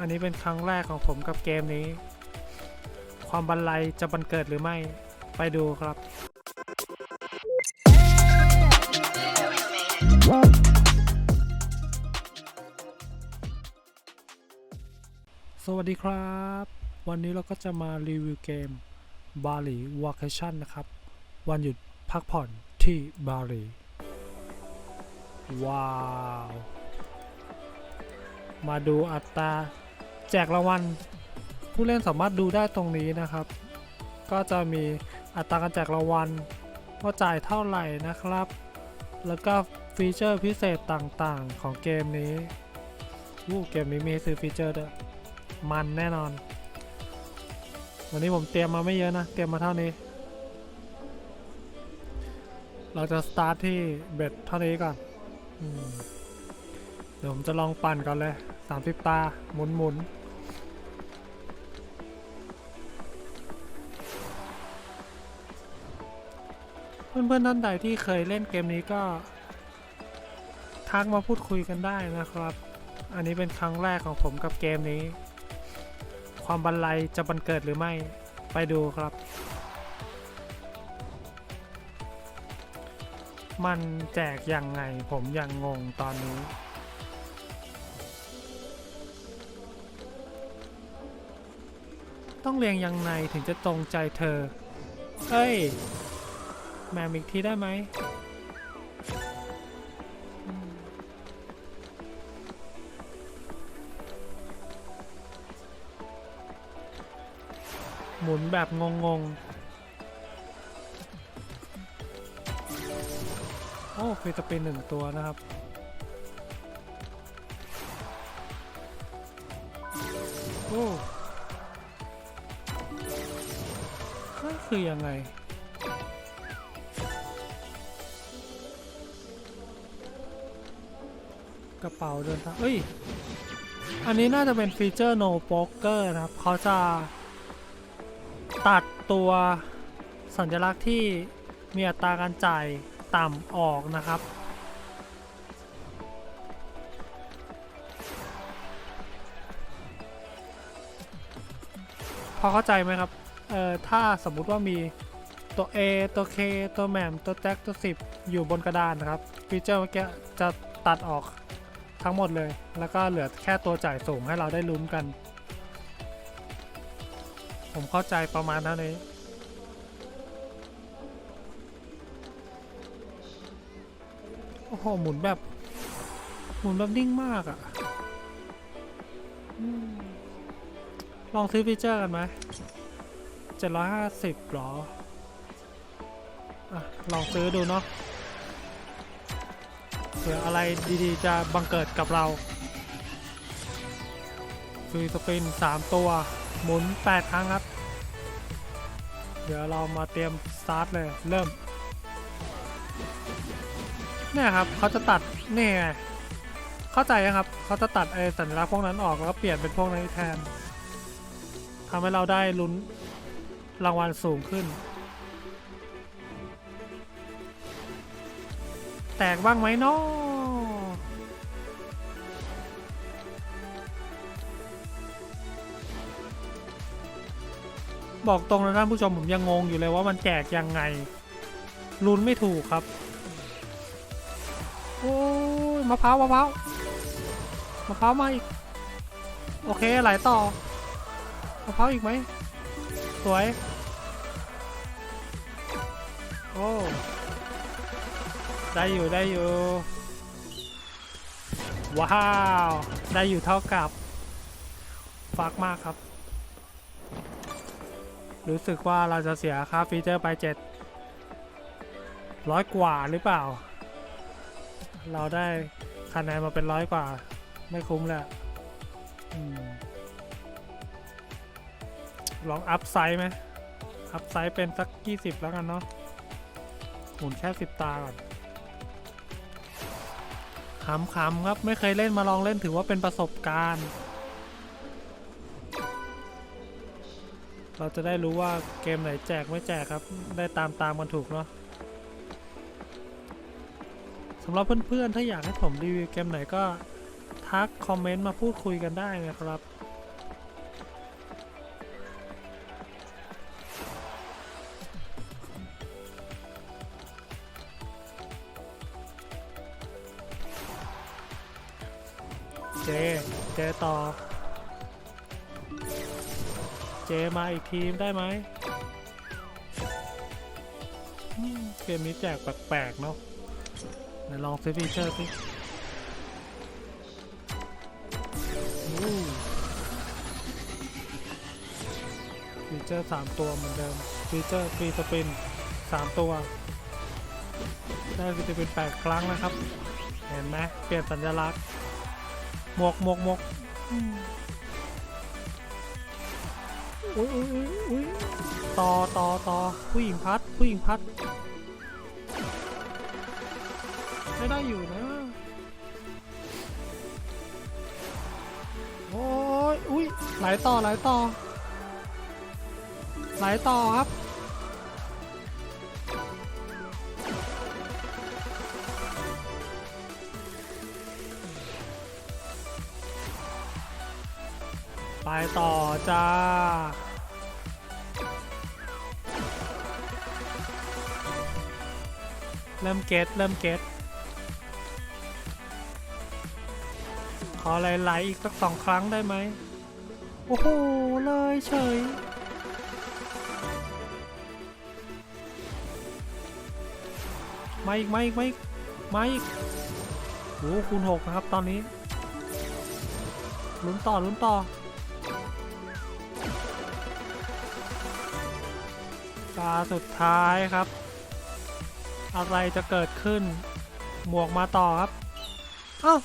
อันนี้เป็นครั้งแรกของผมกับเกมนี้ ความบันไลจะบันเกิดหรือไม่ ไปดูครับ สวัสดีครับ วันนี้เราก็จะมารีวิวเกมบาหลีว a เคชั่นนะครับ วันหยุดพักผ่อนที่บาหลี ว้าว มาดูอัตรา แจกรางวัลผู้เล่นสามารถดูได้ตรงนี้นะครับ ก็จะมีอัตราการแจกรางวัลว่าจ่ายเท่าไหร่นะครับ แล้วก็ฟีเจอร์พิเศษต่างๆของเกมนี้วู้เกมนี้มีให้ซื้อฟีเจอร์ด้วยมันแน่นอน วันนี้ผมเตรียมมาไม่เยอะนะ เตรียมมาเท่านี้ เราจะสตาร์ทที่เบ็ดเท่านี้ก่อนอเดี๋ยวผมจะลองปั่นก่อนเลย 30 ตาหมุนหมุน เพื่อนๆท่านใดที่เคยเล่นเกมนี้ก็ทักมาพูดคุยกันได้นะครับ อันนี้เป็นครั้งแรกของผมกับเกมนี้ ความบันไลจะบันเกิดหรือไม่ไปดูครับ มันแจกยังไงผมยังงงตอนนี้ต้องเรียงยังไงถึงจะตรงใจเธอเอ้ย แมมอีกทีได้ไหมหมุนแบบงงๆ โอ้ฟรีสปินหนึ่งตัวนะครับ โอ้คือยังไง กระเป๋าเดินทางเอ้ย อันนี้น่าจะเป็นฟีเจอร์ no poker นะครับ เขาจะตัดตัวสัญลักษณ์ที่มีอัตราการจ่ายต่ำออกนะครับ พอเข้าใจไหมครับ เอ่อ ถ้าสมมุติว่ามีตัว A ตัว K ตัวแหม่มตัวแจ็คตัว 10 อยู่บนกระดานนะครับฟีเจอร์เมื่อกี้จะตัดออก ทั้งหมดเลย แล้วก็เหลือแค่ตัวจ่ายสูงให้เราได้ลุ้นกัน ผมเข้าใจประมาณเท่านี้โอ้โห หมุนแบบ หมุนแบบนิ่งมากอะ่ะลองซื้อฟีเจอร์กันไหมเจ็ดร้อยห้าสิบหรอ อะ ลองซื้อดูเนาะ ผื่ออะไรดีๆ จะบังเกิดกับเราฟรีสปิน 3 ตัว หมุน 8 ครั้งครับ เดี๋ยวเรามาเตรียมสตาร์ทเลย เริ่ม เนี่ยครับเขาจะตัด นี่ไง เข้าใจยังครับเขาจะตัดไอ้สัญลักษณ์พวกนั้นออกแล้วก็เปลี่ยนเป็นพวกนี้แทนทำให้เราได้ลุ้นรางวัลสูงขึ้น แตกบ้างไหมเนาะบอกตรงนะท่านผู้ชมผมยังงงอยู่เลยว่ามันแจกยังไงลุ้นไม่ถูกครับ โอ้ยมะพร้าวมะพร้าวมะพร้าวมาอีก โอเคไหลต่อมะพร้าวอีกไหม สวย โอ้ ได้อยู่ได้อยู่ ว้าว ได้อยู่เท่ากับฟักมากครับ รู้สึกว่าเราจะเสียค่าฟีเจอร์ไปเจ็ดร้อยกว่าหรือเปล่า เราได้คะแนนมาเป็นร้อยกว่า ไม่คุ้มแหละลองอัพไซด์ไหมอัพไซด์เป็นสัก 20 แล้วกันเนาะหมุนแค่ 10 ตาก่อน ขำๆครับไม่เคยเล่นมาลองเล่นถือว่าเป็นประสบการณ์ เราจะได้รู้ว่าเกมไหนแจกไม่แจกครับ ได้ตามตามกันถูกเนาะสำหรับเพื่อนๆถ้าอยากให้ผมรีวิวเกมไหนก็ทักคอมเมนต์มาพูดคุยกันได้นะครับ เจ เจต่อ เจมาอีกทีมได้ไหมเกมนี้แจกแปลกๆเนาะไหนลองซื้อฟีเจอร์สิฟีเจอร์สามตัวเหมือนเดิม ฟีเจอร์ฟรีสปินสามตัว ได้ฟรีสปินแปดครั้งนะครับ เห็นไหมเปลี่ยนสัญลักษณ์ หมวกหมวกหมวกอืมอุ้ยอุ้ยอุ้ยอุ้ยต่อต่อต่อผู้หญิงพัด ผู้หญิงพัด ไม่ได้อยู่นะ โอ้ยอุ้ยไหลต่อไหลต่อไหลต่อครับ ไปต่อจ้า เริ่มเก็ตเริ่มเก็ตขอไหลๆอีกสักสองครั้งได้ไหม โอ้โห เลยเฉย มาอีกมาอีกมาอีกมาอีกโอ้โหคูณหกนะครับตอนนี้ลุ้นต่อลุ้นต่อ ตาสุดท้ายครับ อะไรจะเกิดขึ้น หมวกมาต่อครับ เอ้า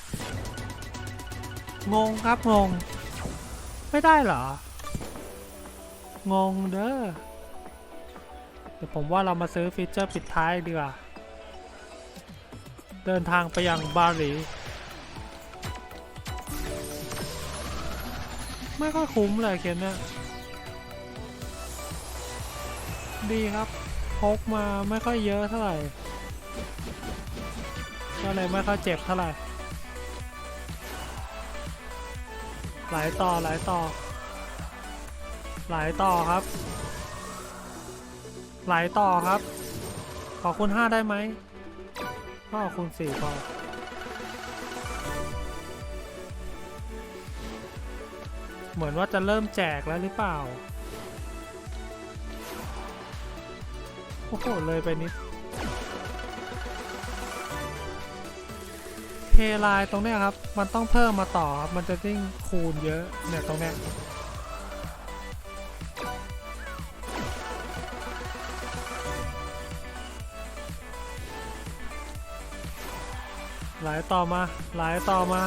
งงครับงง ไม่ได้เหรอ งงเด้อเดี๋ยวผมว่าเรามาซื้อฟีเจอร์ปิดท้ายดีกว่า เดินทางไปยังบาหลีไม่ค่อยคุ้มเลยเกมเนี้ย ดีครับ พกมาไม่ค่อยเยอะเท่าไหร่ ก็เลยไม่ค่อยเจ็บเท่าไหร่ หลายต่อหลายต่อ หลายต่อครับ หลายต่อครับ ขอคุณห้าได้ไหมก็ขอคุณสี่พอเหมือนว่าจะเริ่มแจกแล้วหรือเปล่า อ้โห เลยไปนิดเพลายตรงเนี้ยครับ มันต้องเพิ่มมาต่อครับ มันจะยิ่งคูณเยอะ เนี่ยตรงเนี้ยไหลต่อมาไหลต่อมา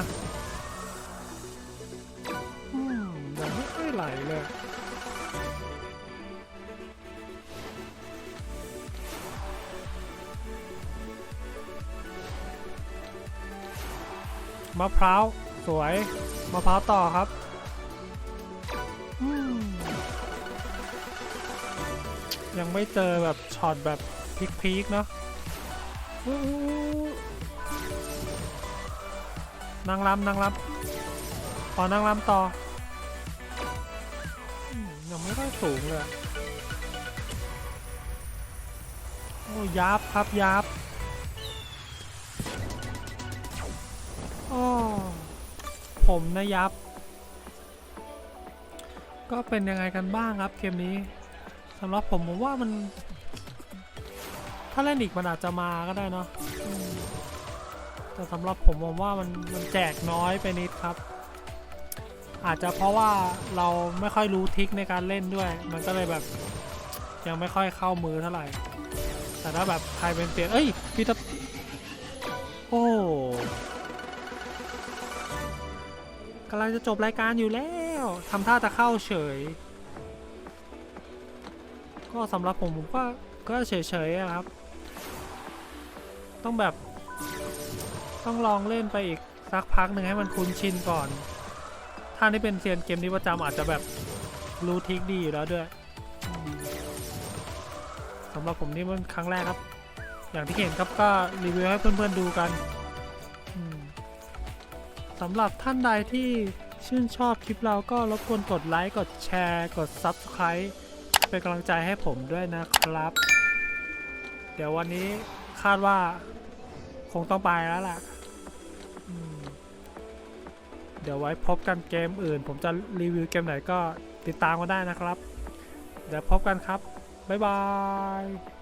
มะพร้าวสวยมะพร้าวต่อครับยังไม่เจอแบบช็อตแบบพีคๆเนาะนางรำนางรำขอนางรำต่ออยังไม่ค่อยสูงเลย โอ้ยับครับยับ อ้อผมนะยับ ก็เป็นยังไงกันบ้างครับเกมนี้สำหรับผมผมว่ามัน ถ้าเล่นอีกมันอาจจะมาก็ได้เนาะแต่สำหรับผมผมว่ามันมันแจกน้อยไปนิดครับ อาจจะเพราะว่าเราไม่ค่อยรู้ทิกในการเล่นด้วย มันก็เลยแบบยังไม่ค่อยเข้ามือเท่าไหร่ แต่ถ้าแบบใครเป็นเตียนเอ้ยพี่ตะโอ้ำลังจะจบรายการอยู่แล้วทำท่าจะเข้าเฉย ก็สำหรับผมผมก็ก็เฉยๆอะครับ ต้องแบบ ต้องลองเล่นไปอีกสักพักหนึ่งให้มันคุ้นชินก่อน ถ้านี่เป็นเซียนเกมนี้ประจำอาจจะแบบรู้ทิกดีอยู่แล้วด้วยสำหรับผมนี่มันครั้งแรกครับ อย่างที่เห็นครับก็รีวิวให้เพื่อนๆดูกัน สำหรับท่านใดที่ชื่นชอบคลิปเราก็รบกวนกดไลค์ กดแชร์ กด Subscribe เป็นกำลังใจให้ผมด้วยนะครับ เดี๋ยววันนี้คาดว่าคงต้องไปแล้วล่ะ เดี๋ยวไว้พบกันเกมอื่น ผมจะรีวิวเกมไหนก็ติดตามมาได้นะครับ เดี๋ยวพบกันครับ บ๊ายบาย